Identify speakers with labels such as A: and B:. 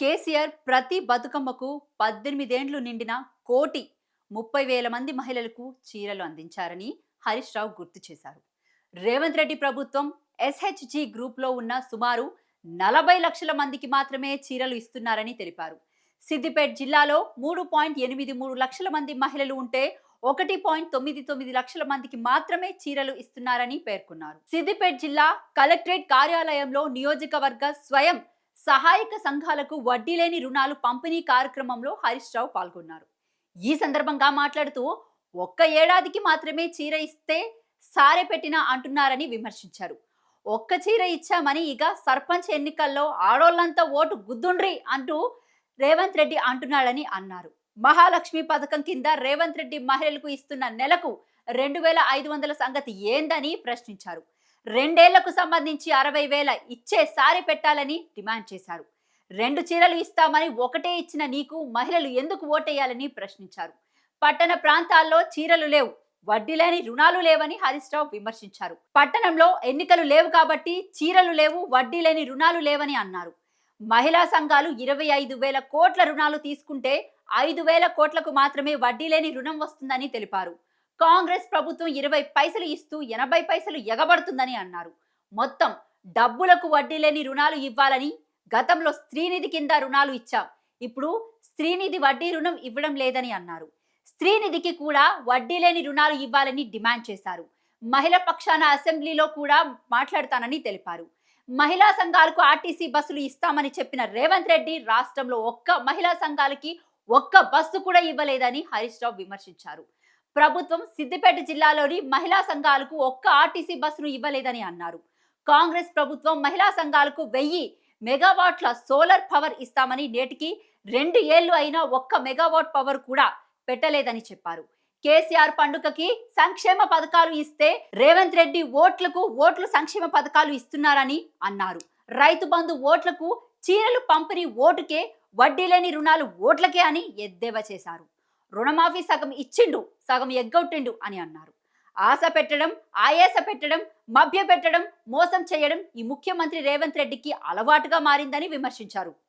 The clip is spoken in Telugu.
A: కేసీఆర్ ప్రతి బతుకమ్మకు పద్దెనిమిదేండ్లు నిండిన కోటి ముప్పై వేల మంది మహిళలకు చీరలు అందించారని హరీష్ రావు గుర్తు చేశారు. రేవంత్ రెడ్డి ప్రభుత్వం ఎస్హెచ్జి గ్రూప్లో ఉన్న సుమారు నలభై లక్షల మందికి మాత్రమే చీరలు ఇస్తున్నారని తెలిపారు. సిద్దిపేట జిల్లాలో మూడు పాయింట్ ఎనిమిది మూడు లక్షల మంది మహిళలు ఉంటే ఒకటి పాయింట్ తొమ్మిది తొమ్మిది లక్షల మందికి మాత్రమే చీరలు ఇస్తున్నారని పేర్కొన్నారు. సిద్దిపేట జిల్లా కలెక్టరేట్ కార్యాలయంలో నియోజకవర్గ స్వయం సహాయక సంఘాలకు వడ్డీ లేని రుణాలు పంపిణీ కార్యక్రమంలో హరీష్ రావు పాల్గొన్నారు. ఈ సందర్భంగా మాట్లాడుతూ ఒక్క ఏడాదికి మాత్రమే చీర ఇస్తే సారె పెట్టినా అంటున్నారని విమర్శించారు. ఒక్క చీర ఇచ్చామని ఇక సర్పంచ్ ఎన్నికల్లో ఆడోళ్ళంతా ఓటు గుద్దుండ్రి అంటూ రేవంత్ రెడ్డి అంటున్నాడని అన్నారు. మహాలక్ష్మి పథకం కింద రేవంత్ రెడ్డి మహిళలకు ఇస్తున్న నెలకు రెండు వేల ఐదు వందల సంగతి ఏందని ప్రశ్నించారు. రెండేళ్ళకు సంబంధించి అరవై వేల ఇచ్చే సారి పెట్టాలని డిమాండ్ చేశారు. రెండు చీరలు ఇస్తామని ఒకటే ఇచ్చిన నీకు మహిళలు ఎందుకు ఓటేయాలని ప్రశ్నించారు. పట్టణ ప్రాంతాల్లో చీరలు లేవు వడ్డీ లేని రుణాలు లేవని హరీష్ రావు విమర్శించారు. పట్టణంలో ఎన్నికలు లేవు కాబట్టి చీరలు లేవు వడ్డీ లేని రుణాలు లేవని అన్నారు. మహిళా సంఘాలు ఇరవై ఐదు వేల కోట్ల రుణాలు తీసుకుంటే ఐదు వేల కోట్లకు మాత్రమే వడ్డీ లేని రుణం వస్తుందని తెలిపారు. కాంగ్రెస్ ప్రభుత్వం ఇరవై పైసలు ఇస్తూ ఎనభై పైసలు ఎగబడుతుందని అన్నారు. మొత్తం డబ్బులకు వడ్డీ లేని రుణాలు ఇవ్వాలని గతంలో స్త్రీనిధి కింద రుణాలు ఇచ్చాం. ఇప్పుడు స్త్రీనిధి వడ్డీ రుణం ఇవ్వడం లేదని అన్నారు. స్త్రీనిధికి కూడా వడ్డీ లేని రుణాలు ఇవ్వాలని డిమాండ్ చేశారు. మహిళ పక్షాన అసెంబ్లీలో కూడా మాట్లాడతానని తెలిపారు. మహిళా సంఘాలకు ఆర్టీసీ బస్సులు ఇస్తామని చెప్పిన రేవంత్ రెడ్డి రాష్ట్రంలో ఒక్క మహిళా సంఘాలకి ఒక్క బస్సు కూడా ఇవ్వలేదని హరీష్ రావు విమర్శించారు. ప్రభుత్వం సిద్దిపేట జిల్లాలోని మహిళా సంఘాలకు ఒక్క ఆర్టీసీ బస్సును ఇవ్వలేదని అన్నారు. కాంగ్రెస్ ప్రభుత్వం మహిళా సంఘాలకు వెయ్యి మెగావాట్ల సోలార్ పవర్ ఇస్తామని నేటికి రెండు ఏళ్ళు అయినా ఒక్క మెగావాట్ పవర్ కూడా పెట్టలేదని చెప్పారు. కేసీఆర్ పండుగకి సంక్షేమ పథకాలు ఇస్తే రేవంత్ రెడ్డి ఓట్లకు ఓట్లు సంక్షేమ పథకాలు ఇస్తున్నారని అన్నారు. రైతు బంధు ఓట్లకు చీరలు పంపిణీ ఓటుకే వడ్డీ లేని రుణాలు ఓట్లకే అని ఎద్దేవా చేశారు. రుణమాఫీ సగం ఇచ్చిండు సగం ఎగ్గొట్టిండు అని అన్నారు. ఆశ పెట్టడం ఆయాస పెట్టడం మభ్య పెట్టడం మోసం చేయడం ఈ ముఖ్యమంత్రి రేవంత్ రెడ్డికి అలవాటుగా మారిందని విమర్శించారు.